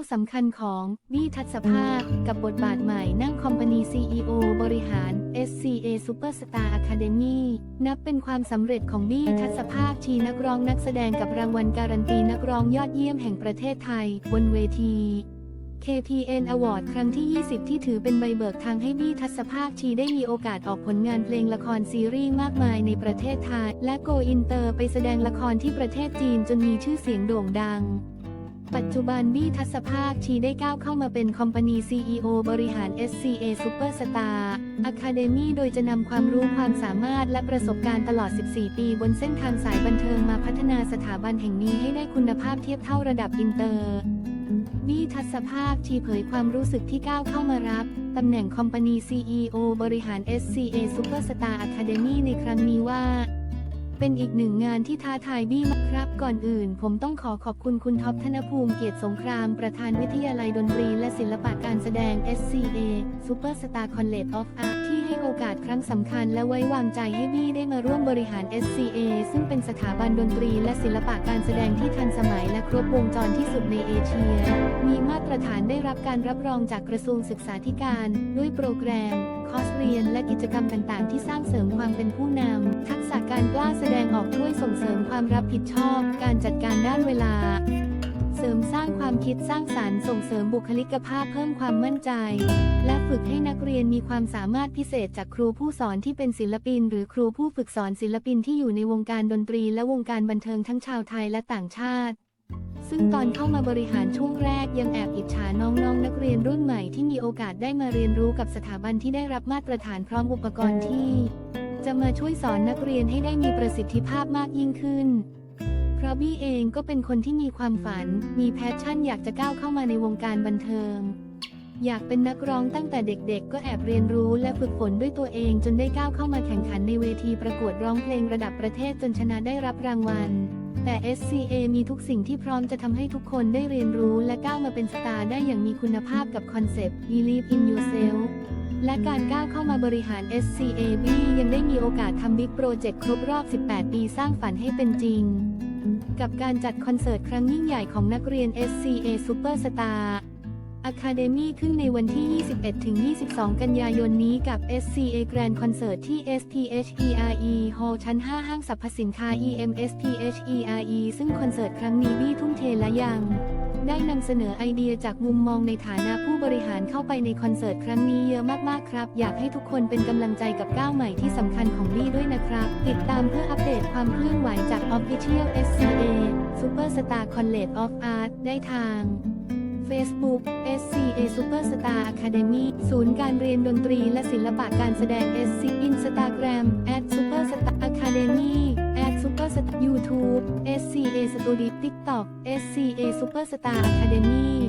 าวสำคัญของบี้ทัศภาค กับบทบาทใหม่นั่งคอมพานี CEO บริหาร SCA Superstar Academy นับเป็นความสำเร็จของบี้ทัศภาคชีนักร้องนักแสดงกับรางวัลการันตีนักร้องยอดเยี่ยมแห่งประเทศไทย บนเวที KPN Award ครั้งที่ 20 ที่ถือเป็นใบเบิกทางให้บี้ทัศภาคชีได้มีโอกาสออกผลงานเพลงละครซีรีส์มากมายในประเทศไทย และโกอินเตอร์ไปแสดงละครที่ประเทศจีนจนมีชื่อเสียงโด่งดัง ปัจจุบันบี้ทัศภาคชีได้ก้าวเข้ามาเป็นคอมพานี CEO บริหาร SCA Superstar Academy โดยจะนำความรู้ความสามารถและประสบการณ์ตลอด 14 ปีบนเส้นทางสายบันเทิงมาพัฒนาสถาบันแห่งนี้ให้ได้คุณภาพเทียบเท่าระดับอินเตอร์บี้ทัศภาคชีเผยความรู้สึกที่ก้าวเข้ามารับตำแหน่งคอมพานี CEO บริหาร SCA Superstar Academy ในครั้งนี้ว่า เป็นอีกหนึ่งงานที่ท้าทายบี้มากครับ ก่อนอื่น ผมต้องขอขอบคุณคุณท็อปธนภูมิเกียรติสงคราม ประธานวิทยาลัยดนตรี และศิลปะการแสดง SCA Superstar College of Art ที่ให้โอกาสครั้งสำคัญและไว้วางใจให้บี้ได้มาร่วมบริหาร SCA ซึ่งเป็นสถาบันดนตรีและศิลปะการแสดงที่ทันสมัยและครบวงจรที่สุดในเอเชีย มีมาตรฐานได้รับการรับรองจากกระทรวงศึกษาธิการ ด้วยโปรแกรม คอร์สเรียน และกิจกรรมต่างๆ ที่สร้างเสริมความเป็นผู้นำทัก การกล้าแสดงออกช่วยส่งเสริมความรับผิดชอบ การจัดการด้านเวลา เสริมสร้างความคิดสร้างสารรค์ส่งเสริมบุคลิกภาพเพิ่มความมั่นใจ และฝึกให้นักเรียนมีความสามารถพิเศษจากครูผู้สอนที่เป็นศิลปิน หรือครูผู้ฝึกสอนศิลปินที่อยู่ในวงการดนตรีและวงการบันเทิงทั้งชาวไทยและต่างชาติซึ่งตอนเข้ามาบริหารช่วงแรกยังแอบอิจฉาน้องๆนักเรียนรุ่นใหม่ที่มีโอกาสได้มาเรียนรู้กับสถาบันที่ได้รับมาตรฐานพร้อมอุปกรณ์ที่ จะมาช่วยสอนนักเรียนให้ได้มีประสิทธิภาพมากยิ่งขึ้น เพราะบี้เองก็เป็นคนที่มีความฝัน มีแพชชั่นอยากจะก้าวเข้ามาในวงการบันเทิง อยากเป็นนักร้องตั้งแต่เด็กๆ ก็แอบเรียนรู้และฝึกฝนด้วยตัวเองจนได้ก้าวเข้ามาแข่งขันในเวทีประกวดร้องเพลงระดับประเทศจนชนะได้รับรางวัล แต่ SCA มีทุกสิ่งที่พร้อมจะทำให้ทุกคนได้เรียนรู้และก้าวมาเป็นสตาร์ได้อย่างมีคุณภาพกับคอนเซปต์ Believe in yourself และการก้าวเข้ามาบริหาร SCAB ยังได้มีโอกาสทำบิ๊กโปรเจกต์ครบรอบ 18 ปีสร้างฝันให้เป็นจริง กับการจัดคอนเสิร์ตครั้งยิ่งใหญ่ของนักเรียน SCA Superstar Academy ขึ้นในวันที่ 21-22 กันยายนนี้กับ SCA Grand Concert ที่ SPHERE Hall ชั้น 5 ห้างสรรพสินค้า EMSPHERE ซึ่งคอนเสิร์ตครั้งนี้บี้ทุ่มเทและยังได้นำเสนอไอเดียจากมุมมองในฐานะผู้บริหารเข้าไปในคอนเสิร์ตครั้งนี้เยอะมากๆครับ อยากให้ทุกคนเป็นกำลังใจกับก้าวใหม่ที่สำคัญของบี้ด้วยนะครับ ติดตามเพื่ออัปเดตความเคลื่อนไหวจาก Official SCA Superstar College of Art ได้ทาง Facebook SCA Superstar Academy ศูนย์การเรียนดนตรีและศิลปะการแสดง SC Instagram at Superstar Academy at Superstar YouTube SCA Studio TikTok SCA Superstar Academy